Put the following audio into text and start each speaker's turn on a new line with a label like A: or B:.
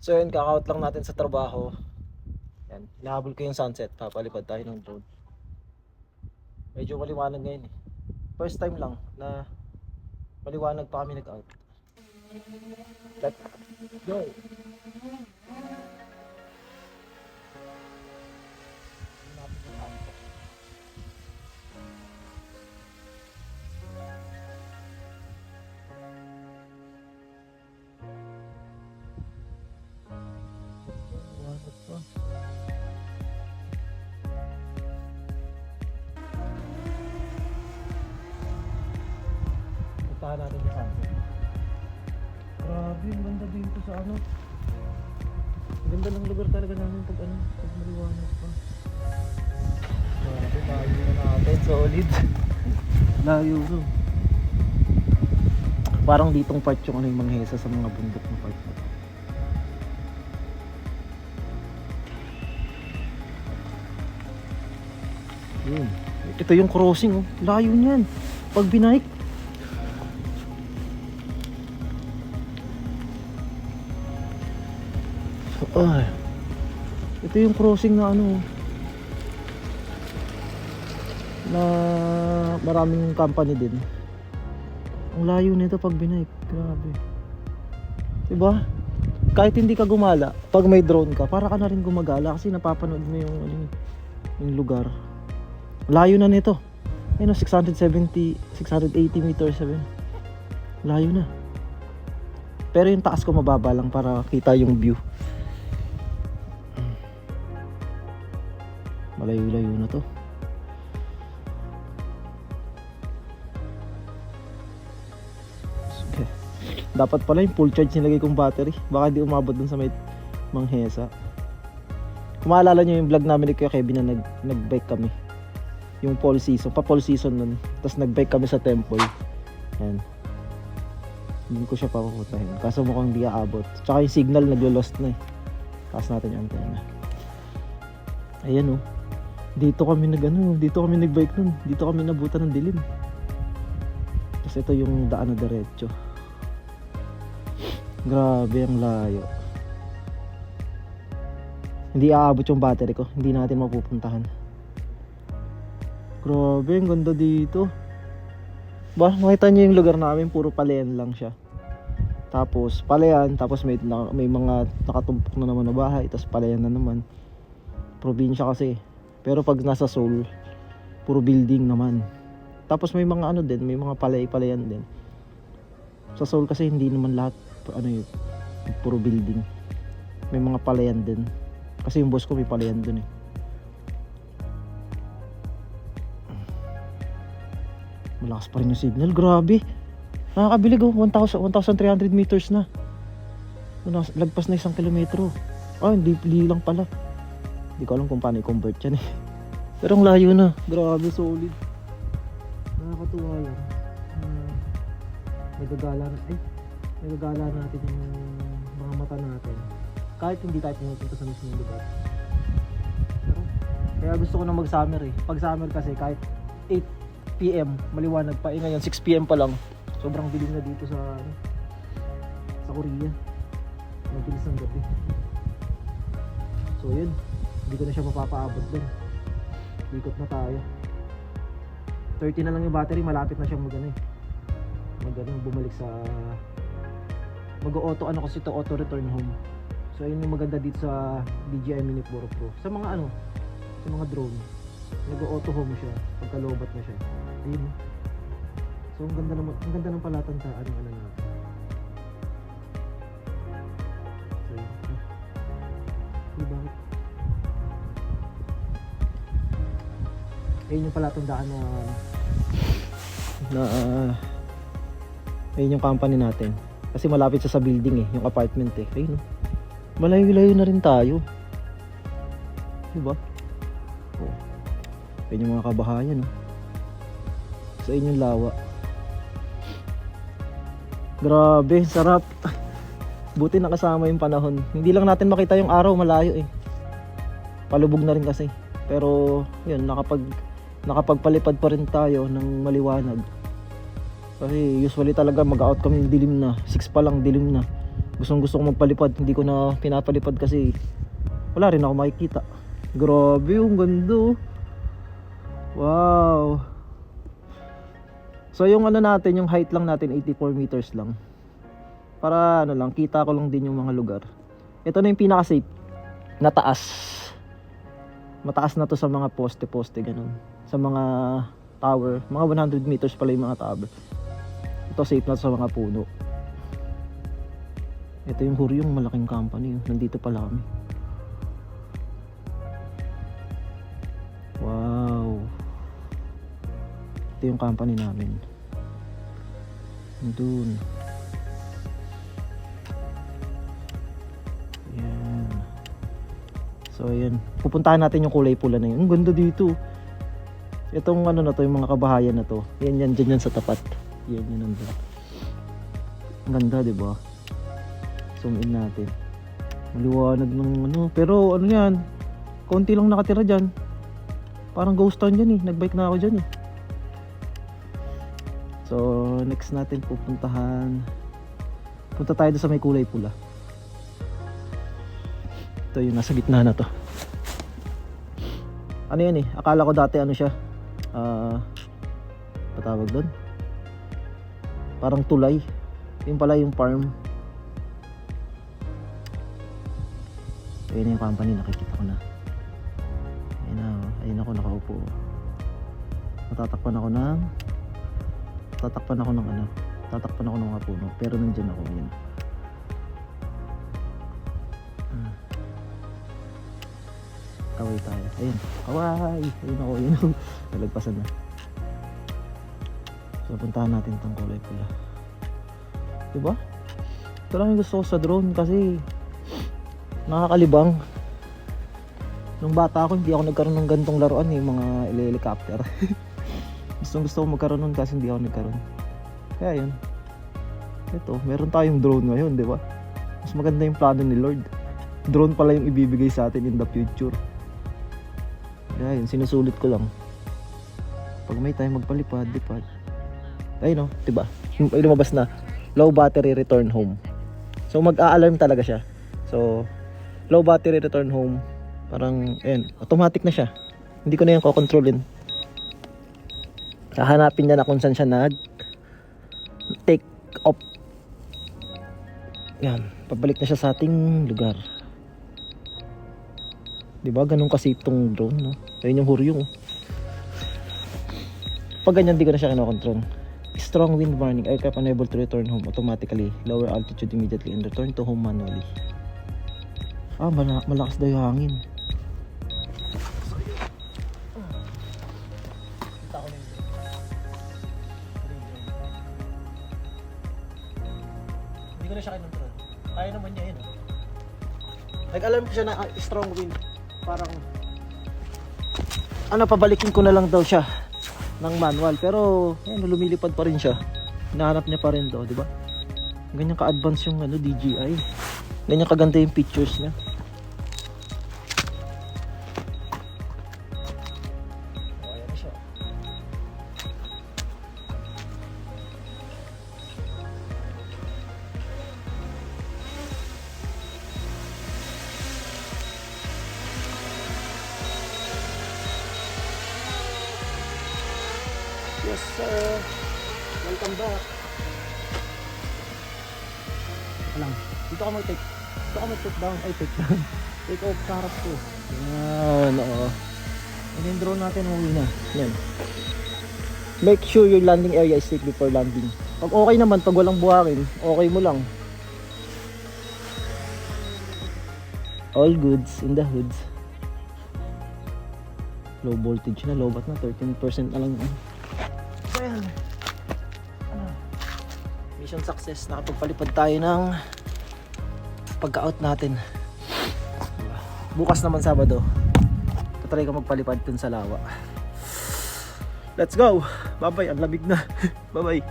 A: So yun, kaka-out lang natin sa trabaho. Yan, hinahabol ko yung sunset. Papalipad tayo ng drone. Medyo maliwanag ngayon eh. First time lang na maliwanag pa kami nag-out. Let's go! Puntahan natin yung sunset. Grabe, ang ganda dito sa ano. Ang ganda ng lugar talaga namin pag ano, pag maliwanag pa. Grabe, layo na natin, solid. layo no. Parang ditong part yung ano yung manghesa sa mga bundok na part na. Yun. Ito yung crossing oh. Layo niyan. Pag binike. Ay. Ito yung crossing na ano na maraming company din. Ang layo nito pag binike. Grabe. Diba? Kahit hindi ka gumala, pag may drone ka, para ka na rin gumagala kasi napapanood mo yung, ano, yung lugar. Layo na nito. Ayun, oh, 670, 680 meters sabi. Layo na. Pero yung taas ko mababa lang para kita yung view. Malayo-layo na to. Sige. Dapat pala yung full charge nilagay kong battery. Baka di umabot dun sa may manghesa. Kung maalala nyo yung vlog namin ni Kuya Kevin na nag, nag-bike kami. Yung fall season, pa fall season nun. Tapos nag-bike kami sa temple. Yan. Hindi ko siya papaputahin. Kaso mukhang di aabot. Tsaka yung signal naglo-lost na eh. Taas natin yung antena. Ayan oh. Dito kami nag ano, dito kami nag-bike nun. Dito kami nabutan ng dilim. Tapos ito yung daan na diretso. Grabe ang layo. Hindi aabot yung battery ko. Hindi natin mapupuntahan. Grabe, ang ganda dito. Ba, makita niyo yung lugar namin, puro palayan lang siya. Tapos palayan, tapos may may mga nakatumpok na naman na bahay, tapos palayan na naman. Probinsya kasi. Pero pag nasa Seoul, puro building naman. Tapos may mga ano din, may mga palay-palayan din. Sa Seoul kasi hindi naman lahat ano yun, puro building. May mga palayan din. Kasi yung boss ko may palayan dun eh. Malakas pa rin yung signal. Grabe. Nakakabilig oh. 1,000 1,300 meters na. Lagpas na isang kilometro. Ah, hindi hindi lang pala. Hindi ko alam kung paano i-convert yan eh. Pero ang layo na. Grabe, solid. Nakakatuwa yan. Uh, nagagala na. Ay, nagagala natin yung mga mata natin. Kahit hindi tayo pumupunta sa mismong lugar. Pero, kaya gusto ko na mag-summer eh. Pag summer kasi kahit 8 PM, maliwanag pa. Eh ngayon, 6 PM pa lang. Sobrang dilim na dito sa ano, sa Korea. Mabilis ang gabi. So yun, hindi ko na siya mapapaabot dun. Ikot na tayo. 30 na lang yung battery, malapit na siyang magano eh. Magano, bumalik sa mag-auto ano kasi to auto return home. So ayun yung maganda dito sa DJI Mini 4 Pro. Sa mga ano, sa mga drone, nag-auto home siya pagka lobat na siya. Ayun. So ang ganda naman, ang ganda ng palatandaan ng ano natin. So yun. Ah. Bakit? Ayun yung palatandaan na na ah, ayun yung company natin. Kasi malapit siya sa building eh, yung apartment eh. Ayun. Malayo-layo na rin tayo. Diba? Oh. Ayun yung mga kabahayan oh. Sa inyong lawa. Grabe, sarap. Buti nakasama yung panahon. Hindi lang natin makita yung araw, malayo eh. Palubog na rin kasi. Pero, yun, nakapag nakapagpalipad pa rin tayo ng maliwanag. Kasi usually talaga mag-out kami dilim na. 6 pa lang dilim na. Gustong gusto ko magpalipad, hindi ko na pinapalipad kasi wala rin ako makikita. Grabe, yung ganda. oh. Wow. So yung ano natin, yung height lang natin 84 meters lang. Para ano lang, kita ko lang din yung mga lugar. Ito na yung pinaka safe na taas. Mataas na to sa mga poste-poste ganun. Sa mga tower, mga 100 meters pala yung mga tower. Ito safe na to sa mga puno. Ito yung Huryong malaking company. Nandito pala kami. Wow. Ito yung company namin. Doon. So, ayan. Pupuntahan natin yung kulay pula na yun. Ang ganda dito. Itong ano na to, yung mga kabahayan na to. Yan yan, dyan yan sa tapat. Yan yan ang Ang ganda, di ba? Zoom in natin. Maliwanag ng ano. Pero ano yan, konti lang nakatira dyan. Parang ghost town dyan eh. Nagbike na ako dyan eh. So, next natin pupuntahan. Punta tayo sa may kulay pula. Ito yung nasa gitna na to. Ano yan eh? Akala ko dati ano siya? Ah, patawag doon? Parang tulay. Yung pala yung farm. Ayun yung company, nakikita ko na. Ayun na, ayun ako nakaupo. Matatakpan ako ng tatakpan ako ng ano tatakpan ako ng mga puno pero nandyan ako yun kaway tayo ayun kaway ayun ako yun nalagpasan na so puntahan natin itong kulay pula diba ito lang yung gusto ko sa drone kasi nakakalibang nung bata ako hindi ako nagkaroon ng gantong laruan yung mga helicopter Gustong gusto ko magkaroon nun kasi hindi ako nagkaroon. Kaya yun. Ito, meron tayong drone ngayon, di ba? Mas maganda yung plano ni Lord. Drone pala yung ibibigay sa atin in the future. Kaya yun, sinusulit ko lang. Pag may time magpalipad, lipad. Ayun no, di ba? Yung yung lumabas na low battery return home. So mag-a-alarm talaga siya. So low battery return home, parang ayun, automatic na siya. Hindi ko na yan kokontrolin. Hahanapin niya na kung saan siya nag take off. Yan, pabalik na siya sa ating lugar. 'Di ba? Ganun kasi itong drone, no? Ayun yung huryong. Pag ganyan, di ko na siya kinokontrol. Strong wind warning, aircraft unable to return home automatically. Lower altitude immediately and return to home manually. Ah, mala- malakas daw yung hangin. Hindi ko na siya kinontrol. Kaya naman niya yun. oh. Nag-alarm ko siya na ah, strong wind. Parang ano, pabalikin ko na lang daw siya ng manual. Pero, ayun, lumilipad pa rin siya. Hinahanap niya pa rin daw, di ba? Ganyan ka-advance yung ano, DJI. Ganyan kaganda yung pictures niya. Yes, sir. Welcome back. Teka lang. Dito ka mag-take. Dito ka mag-take down. Ay, take down. Take off harap ko. Yan, oo. Yan yung drone natin, uwi na. Yan. Make sure your landing area is safe before landing. Pag okay naman, pag walang buhangin, okay mo lang. All goods in the hoods. Low voltage na, low bat na, 13% na lang yan. So yan. Ano? Mission success. Nakapagpalipad tayo ng pagka-out natin. Diba? Bukas naman Sabado. Tatry ko magpalipad dun sa lawa. Let's go! Bye-bye. Ang lamig na. Bye-bye.